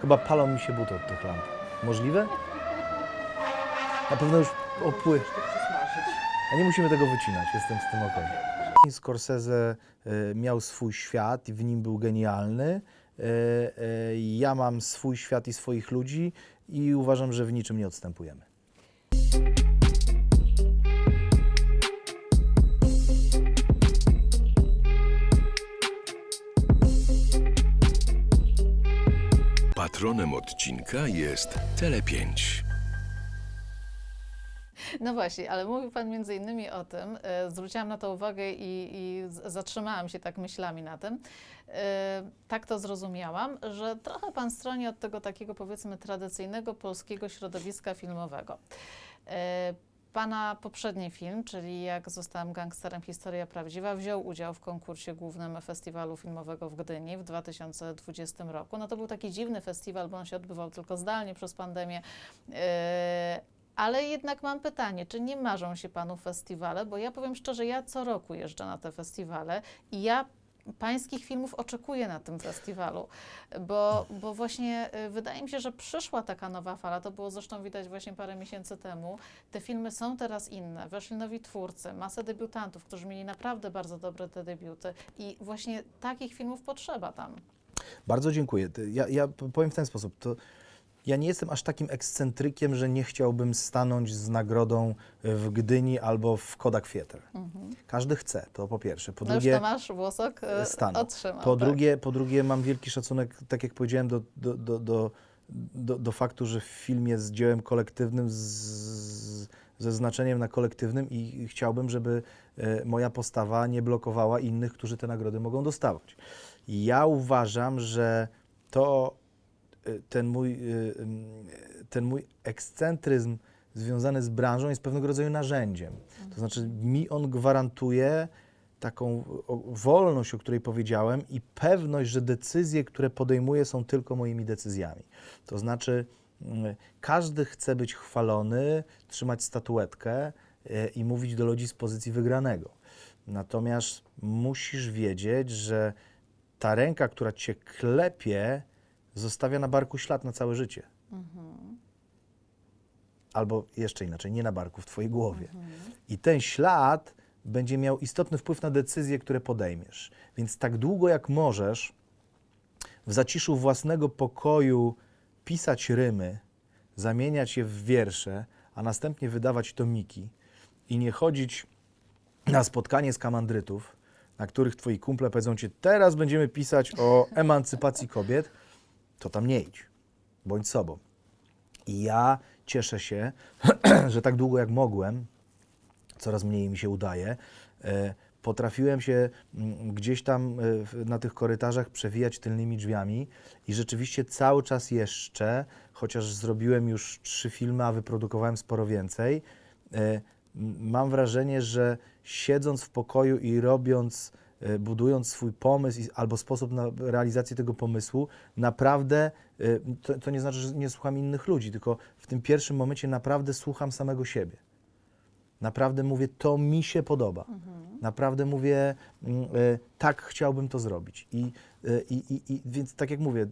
Chyba palą mi się buty od tych lamp. Możliwe? Na pewno już opły. A nie musimy tego wycinać, jestem z tym okej. Scorsese e, miał swój świat i w nim był genialny. E, e, Ja mam swój świat i swoich ludzi i uważam, że w niczym nie odstępujemy. Patronem odcinka jest Tele5. No właśnie, ale mówił Pan między innymi o tym, e, zwróciłam na to uwagę i, i zatrzymałam się tak myślami na tym. E, tak to zrozumiałam, że trochę Pan stroni od tego takiego powiedzmy tradycyjnego polskiego środowiska filmowego. E, Pana poprzedni film, czyli Jak zostałam gangsterem, historia prawdziwa, wziął udział w konkursie głównym Festiwalu Filmowego w Gdyni w 2020 roku. No to był taki dziwny festiwal, bo on się odbywał tylko zdalnie przez pandemię. E, ale jednak mam pytanie, czy nie marzą się Panu festiwale? Bo ja powiem szczerze, ja co roku jeżdżę na te festiwale i ja pańskich filmów oczekuję na tym festiwalu, bo, bo właśnie y, wydaje mi się, że przyszła taka nowa fala, to było zresztą widać właśnie parę miesięcy temu. Te filmy są teraz inne, weszli nowi twórcy, masę debiutantów, którzy mieli naprawdę bardzo dobre te debiuty i właśnie takich filmów potrzeba tam. Bardzo dziękuję. Ja, ja powiem w ten sposób. To ja nie jestem aż takim ekscentrykiem, że nie chciałbym stanąć z nagrodą w Gdyni albo w Kodak Theatre. Każdy chce, to po pierwsze. Po no już drugie, Tomasz Włosok stanął. otrzymał. Po tak. drugie, po drugie, mam wielki szacunek, tak jak powiedziałem, do, do, do, do, do, do faktu, że film jest dziełem kolektywnym z, ze znaczeniem na kolektywnym i chciałbym, żeby e, moja postawa nie blokowała innych, którzy te nagrody mogą dostawać. Ja uważam, że to e, ten mój, em, ten mój ekscentryzm związany z branżą jest pewnego rodzaju narzędziem. To znaczy mi on gwarantuje taką wolność, o której powiedziałem, i pewność, że decyzje, które podejmuję, są tylko moimi decyzjami. To znaczy, mm, każdy chce być chwalony, trzymać statuetkę e, i mówić do ludzi z pozycji wygranego. Natomiast musisz wiedzieć, że ta ręka, która cię klepie, zostawia na barku ślad na całe życie. Albo jeszcze inaczej, nie na barku, w twojej głowie. I ten ślad będzie miał istotny wpływ na decyzje, które podejmiesz. Więc tak długo jak możesz, w zaciszu własnego pokoju pisać rymy, zamieniać je w wiersze, a następnie wydawać tomiki i nie chodzić na spotkanie z kamandrytów, na których twoi kumple powiedzą ci, teraz będziemy pisać o emancypacji kobiet, to tam nie idź. Bądź sobą. I ja cieszę się, że tak długo jak mogłem, coraz mniej mi się udaje, e, potrafiłem się mm, gdzieś tam e, na tych korytarzach przewijać tylnymi drzwiami i rzeczywiście cały czas jeszcze, chociaż zrobiłem już trzy filmy, a wyprodukowałem sporo więcej, e, mam wrażenie, że siedząc w pokoju i robiąc, budując swój pomysł albo sposób na realizację tego pomysłu, naprawdę, e, to, to nie znaczy, że nie słucham innych ludzi, tylko w tym pierwszym momencie naprawdę słucham samego siebie. Naprawdę mówię, to mi się podoba. Naprawdę mówię, mm, e, tak chciałbym to zrobić. I, e, i, i, I więc tak jak mówię,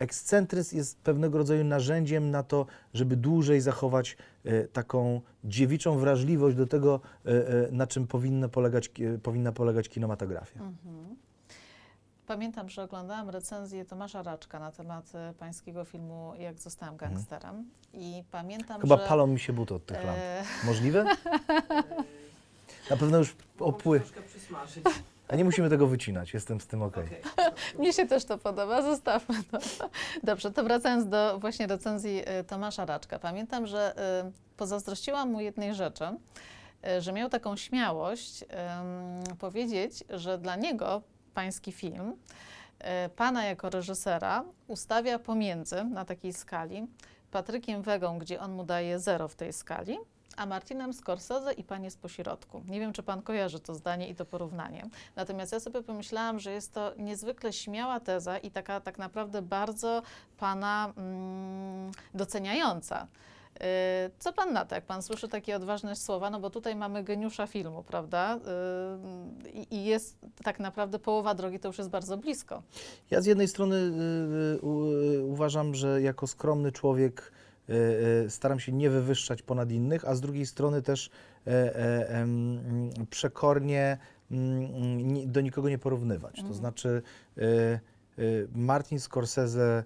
ekscentryzm jest pewnego rodzaju narzędziem na to, żeby dłużej zachować e, taką dziewiczą wrażliwość do tego, e, e, na czym powinna polegać, powinna polegać kinematografia. Pamiętam, że oglądałam recenzję Tomasza Raczka na temat pańskiego filmu Jak zostałam gangsterem i pamiętam, Mhm. Chyba że... palą mi się buty od tych lamp. e, Możliwe? Na pewno już opły. Troszkę przysmażyć. A nie musimy tego wycinać, jestem z tym okej. Mnie się też to podoba, zostawmy to. Dobrze, to wracając do właśnie recenzji e, Tomasza Raczka. Pamiętam, że e, pozazdrościłam mu jednej rzeczy, e, że miał taką śmiałość powiedzieć, że dla niego pański film pana jako reżysera ustawia pomiędzy na takiej skali Patrykiem Wegą, gdzie on mu daje zero w tej skali, a Martinem Scorsese i Pan jest pośrodku. Nie wiem, czy Pan kojarzy to zdanie i to porównanie. Natomiast ja sobie pomyślałam, że jest to niezwykle śmiała teza i taka tak naprawdę bardzo Pana mm, doceniająca. E, Co pan na to, jak pan słyszy takie odważne słowa? No bo tutaj mamy geniusza filmu, prawda? E, I jest tak naprawdę połowa drogi to już jest bardzo blisko. Ja z jednej strony y, y, y, uważam, że jako skromny człowiek y, y, staram się nie wywyższać ponad innych, a z drugiej strony też e, e, mm, przekornie mm, do nikogo nie porównywać. To znaczy y, y, Martin Scorsese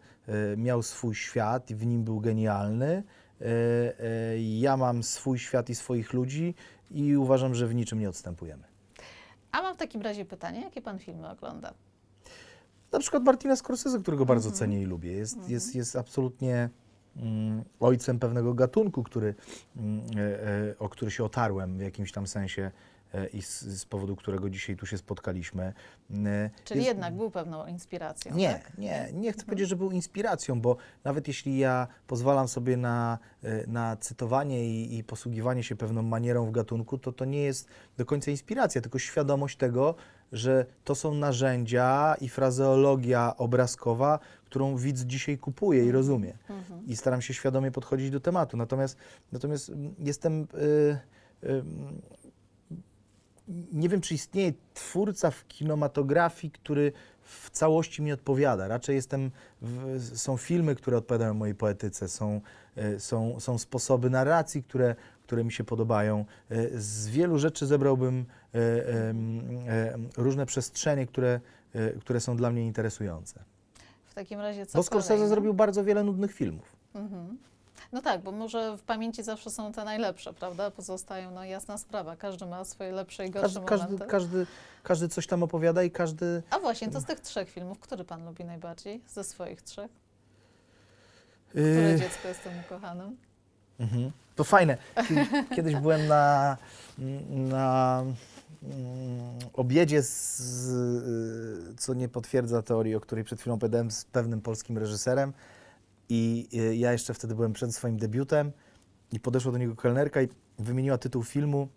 miał swój świat i w nim był genialny. Ja mam swój świat i swoich ludzi i uważam, że w niczym nie odstępujemy. A mam w takim razie pytanie, jakie pan filmy ogląda? Na przykład Martina Scorsese, którego bardzo cenię i lubię. Jest, jest, jest absolutnie mm, ojcem pewnego gatunku, który, mm, e, e, o który się otarłem w jakimś tam sensie e, i z, z powodu którego dzisiaj tu się spotkaliśmy. E, Czyli jest- jednak był pewną inspiracją. nie, tak? nie, nie chcę powiedzieć, że był inspiracją, bo nawet jeśli ja pozwalam sobie na, na cytowanie i, i posługiwanie się pewną manierą w gatunku, to to nie jest do końca inspiracja, tylko świadomość tego, że to są narzędzia i frazeologia obrazkowa, którą widz dzisiaj kupuje i rozumie. I staram się świadomie podchodzić do tematu. Natomiast, natomiast mm, jestem. y, y, nie wiem, czy istnieje twórca w kinematografii, który w całości mi odpowiada. Raczej jestem, w, są filmy, które odpowiadają mojej poetyce, są, e, są, są sposoby narracji, które, które mi się podobają. E, Z wielu rzeczy zebrałbym e, em, różne przestrzenie, które, e, które są dla mnie interesujące. W takim razie co Bo Scorsese zrobił bardzo wiele nudnych filmów. Mhm. No tak, bo może w pamięci zawsze są te najlepsze, prawda? Pozostają, no jasna sprawa, każdy ma swoje lepsze i gorsze Każdy, każdy, momenty. każdy, każdy coś tam opowiada i każdy A właśnie, to z tych trzech filmów, który pan lubi najbardziej ze swoich trzech? Które Yy, dziecko jest tym ukochanym? Mhm. To fajne. Kie- Kiedyś byłem na, na mm, obiedzie, z, z, co nie potwierdza teorii, o której przed chwilą powiedziałem, z pewnym polskim reżyserem. I y, ja jeszcze wtedy byłem przed swoim debiutem i podeszła do niego kelnerka i wymieniła tytuł filmu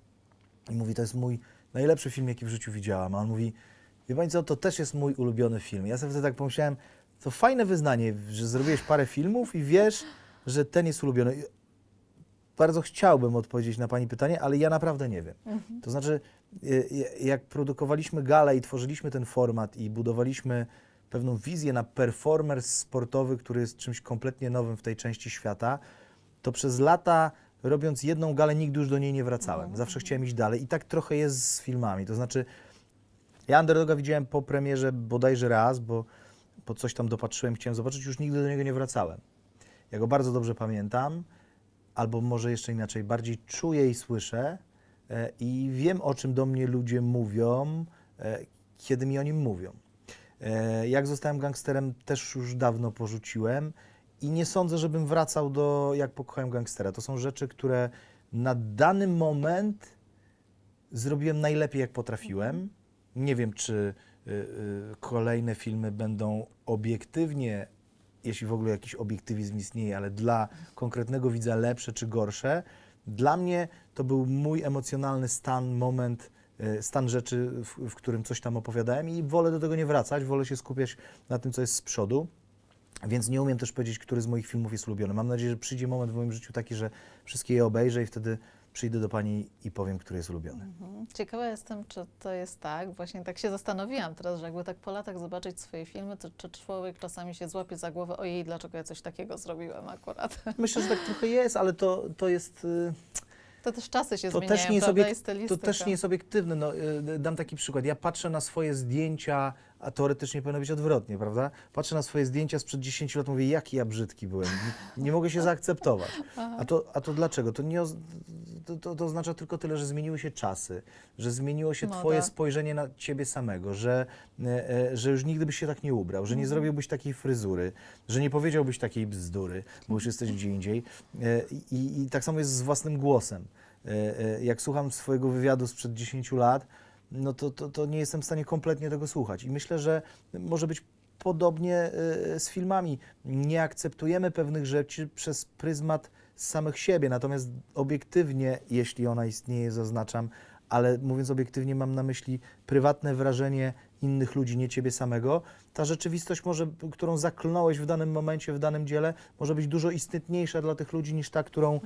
i mówi, to jest mój najlepszy film, jaki w życiu widziałam. A on mówi, wie pani co, to też jest mój ulubiony film. Ja sobie wtedy tak pomyślałem, to fajne wyznanie, że zrobiłeś parę filmów i wiesz, że ten jest ulubiony. Bardzo chciałbym odpowiedzieć na Pani pytanie, ale ja naprawdę nie wiem. To znaczy, jak produkowaliśmy galę i tworzyliśmy ten format i budowaliśmy pewną wizję na performance sportowy, który jest czymś kompletnie nowym w tej części świata, to przez lata robiąc jedną galę nigdy już do niej nie wracałem. Zawsze chciałem iść dalej i tak trochę jest z filmami. To znaczy, ja Underdoga widziałem po premierze bodajże raz, bo, bo coś tam dopatrzyłem, chciałem zobaczyć, już nigdy do niego nie wracałem. Ja go bardzo dobrze pamiętam, albo może jeszcze inaczej, bardziej czuję i słyszę e, i wiem, o czym do mnie ludzie mówią, e, kiedy mi o nim mówią. E, jak zostałem gangsterem, też już dawno porzuciłem i nie sądzę, żebym wracał do jak pokochałem gangstera. To są rzeczy, które na dany moment zrobiłem najlepiej, jak potrafiłem. Nie wiem, czy y, y, kolejne filmy będą obiektywnie, jeśli w ogóle jakiś obiektywizm istnieje, ale dla konkretnego widza lepsze czy gorsze. Dla mnie to był mój emocjonalny stan, moment, y, stan rzeczy, w, w którym coś tam opowiadałem i wolę do tego nie wracać, wolę się skupiać na tym, co jest z przodu. Więc nie umiem też powiedzieć, który z moich filmów jest ulubiony. Mam nadzieję, że przyjdzie moment w moim życiu taki, że wszystkie je obejrzę i wtedy przyjdę do Pani i powiem, który jest ulubiony. Mhm. Ciekawa jestem, czy to jest tak, właśnie tak się zastanowiłam teraz, że jakby tak po latach zobaczyć swoje filmy, to czy człowiek czasami się złapie za głowę, ojej, dlaczego ja coś takiego zrobiłem akurat. Myślę, że tak trochę jest, ale to, to jest. y, To też czasy się To zmieniają, też, nie jest prawda, obiek- i to też nie jest obiektywne. No, y, dam taki przykład. Ja patrzę na swoje zdjęcia, a teoretycznie powinno być odwrotnie, prawda? Patrzę na swoje zdjęcia sprzed 10 lat, mówię, jaki ja brzydki byłem. Nie, nie mogę się zaakceptować. A to, a to dlaczego? To, nie, to, to, to oznacza tylko tyle, że zmieniły się czasy, że zmieniło się Moda. twoje spojrzenie na ciebie samego, że, e, e, że już nigdy byś się tak nie ubrał, że nie zrobiłbyś takiej fryzury, że nie powiedziałbyś takiej bzdury, bo już jesteś gdzie indziej. E, I, I tak samo jest z własnym głosem. E, e, Jak słucham swojego wywiadu sprzed 10 lat, no to, to, to nie jestem w stanie kompletnie tego słuchać. I myślę, że może być podobnie e, z filmami. Nie akceptujemy pewnych rzeczy przez pryzmat samych siebie, natomiast obiektywnie, jeśli ona istnieje, zaznaczam, ale mówiąc obiektywnie, mam na myśli prywatne wrażenie innych ludzi, nie ciebie samego, ta rzeczywistość może, którą zaklnąłeś w danym momencie, w danym dziele, może być dużo istotniejsza dla tych ludzi niż ta, którą y,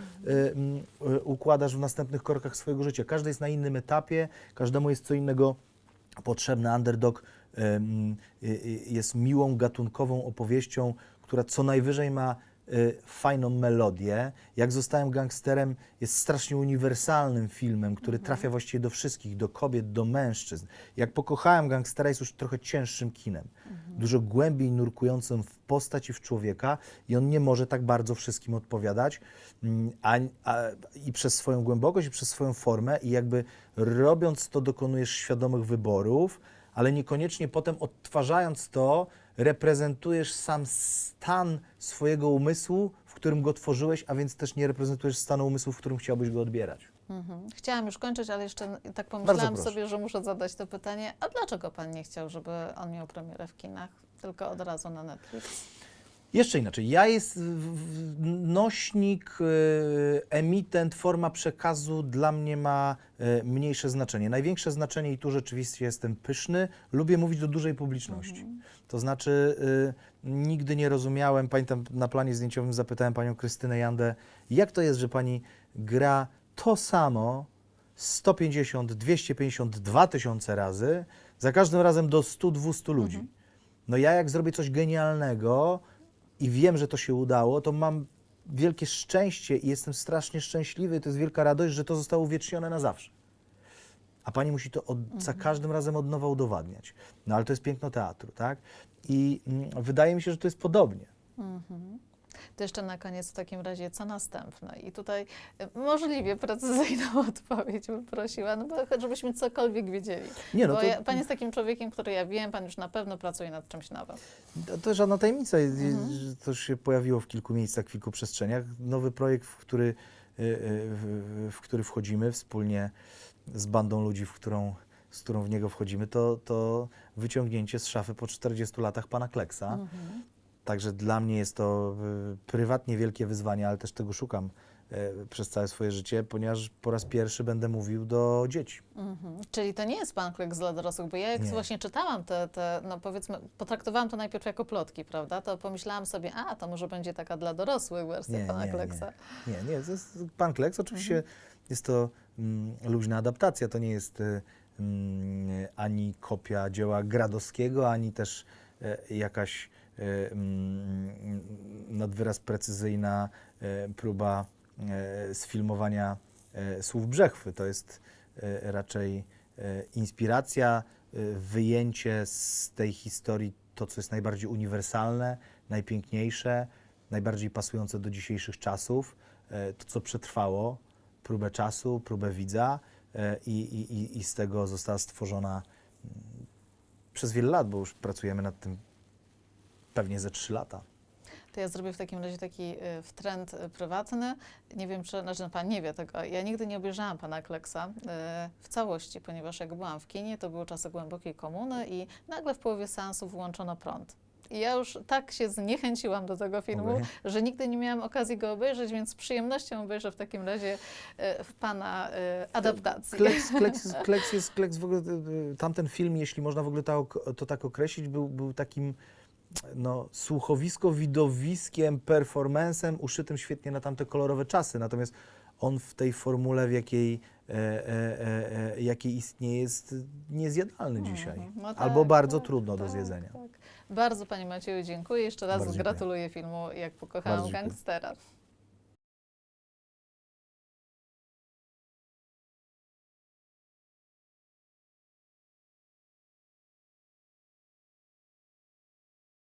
y, układasz w następnych krokach swojego życia. Każdy jest na innym etapie, każdemu jest co innego potrzebny. Underdog y, y, jest miłą, gatunkową opowieścią, która co najwyżej ma fajną melodię. Jak zostałem gangsterem, jest strasznie uniwersalnym filmem, który trafia właściwie do wszystkich, do kobiet, do mężczyzn. Jak pokochałem gangstera, jest już trochę cięższym kinem. Dużo głębiej nurkującym w postać i w człowieka i on nie może tak bardzo wszystkim odpowiadać mm, a, a, i przez swoją głębokość, i przez swoją formę i jakby robiąc to dokonujesz świadomych wyborów, ale niekoniecznie potem odtwarzając to reprezentujesz sam stan swojego umysłu, w którym go tworzyłeś, a więc też nie reprezentujesz stanu umysłu, w którym chciałbyś go odbierać. Mhm. Chciałam już kończyć, ale jeszcze tak pomyślałam sobie, że muszę zadać to pytanie. A dlaczego pan nie chciał, żeby on miał premierę w kinach, tylko od razu na Netflix? Jeszcze inaczej. Ja jest nośnik, y, emitent, forma przekazu dla mnie ma y, mniejsze znaczenie. Największe znaczenie i tu rzeczywiście jestem pyszny. Lubię mówić do dużej publiczności. To znaczy y, nigdy nie rozumiałem, pamiętam na planie zdjęciowym zapytałem panią Krystynę Jandę, jak to jest, że pani gra to samo 150, 250, 2000 razy, za każdym razem do 100-200 ludzi. No ja jak zrobię coś genialnego i wiem, że to się udało, to mam wielkie szczęście i jestem strasznie szczęśliwy. To jest wielka radość, że to zostało uwiecznione na zawsze. A pani musi to od, za każdym razem od nowa udowadniać. No ale to jest piękno teatru, tak? I mm, wydaje mi się, że to jest podobnie. To jeszcze na koniec w takim razie, co następne? I tutaj e, możliwie precyzyjną odpowiedź bym prosiła, no bo żebyśmy cokolwiek wiedzieli. Nie, no bo to- ja, pan jest takim człowiekiem, który ja wiem, pan już na pewno pracuje nad czymś nowym. To, to żadna tajemnica, że to się pojawiło w kilku miejscach, w kilku przestrzeniach. Nowy projekt, w który, y, y, w, który wchodzimy wspólnie z bandą ludzi, w którą, z którą w niego wchodzimy, to, to wyciągnięcie z szafy po 40 latach pana Kleksa. Także dla mnie jest to y, prywatnie wielkie wyzwanie, ale też tego szukam y, przez całe swoje życie, ponieważ po raz pierwszy będę mówił do dzieci. Mhm. Czyli to nie jest pan klek dla dorosłych, bo ja jak Nie. właśnie czytałam te, te, no powiedzmy, potraktowałam to najpierw jako plotki, prawda? To pomyślałam sobie, a to może będzie taka dla dorosłych wersja pana Kleksa. Nie, nie, to jest pan Kleks. Oczywiście jest to mm, luźna adaptacja, to nie jest y, mm, ani kopia dzieła Gradowskiego, ani też e, jakaś nad wyraz precyzyjna e, próba e, sfilmowania e, słów Brzechwy. To jest e, raczej e, inspiracja, e, wyjęcie z tej historii to, co jest najbardziej uniwersalne, najpiękniejsze, najbardziej pasujące do dzisiejszych czasów, e, to, co przetrwało, próbę czasu, próbę widza e, i, i, i- i z tego została stworzona mm, przez wiele lat, bo już pracujemy nad tym pewnie ze trzy lata. To ja zrobię w takim razie taki y, wtręt y, prywatny. Nie wiem, czy znaczy, pan nie wie tego. Ja nigdy nie obejrzałam pana Kleksa y, w całości, ponieważ jak byłam w kinie, to były czasy głębokiej komuny i nagle w połowie seansu włączono prąd. I ja już tak się zniechęciłam do tego filmu, Okej. że nigdy nie miałam okazji go obejrzeć, więc z przyjemnością obejrzę w takim razie w pana adaptacji. Kleks, kleks, kleks jest, kleks w ogóle, tamten film, jeśli można w ogóle to, to tak określić, był, był takim no, słuchowisko-widowiskiem, performancem uszytym świetnie na tamte kolorowe czasy. Natomiast on w tej formule, w jakiej, e, e, e, e, jakiej istnieje, jest niezjadalny dzisiaj. Mhm. No Albo tak, bardzo tak, trudno do tak, zjedzenia. Tak. Bardzo Panie Macieju dziękuję. Jeszcze raz Bardzo dziękuję. gratuluję filmu Jak pokochałam dziękuję. gangstera.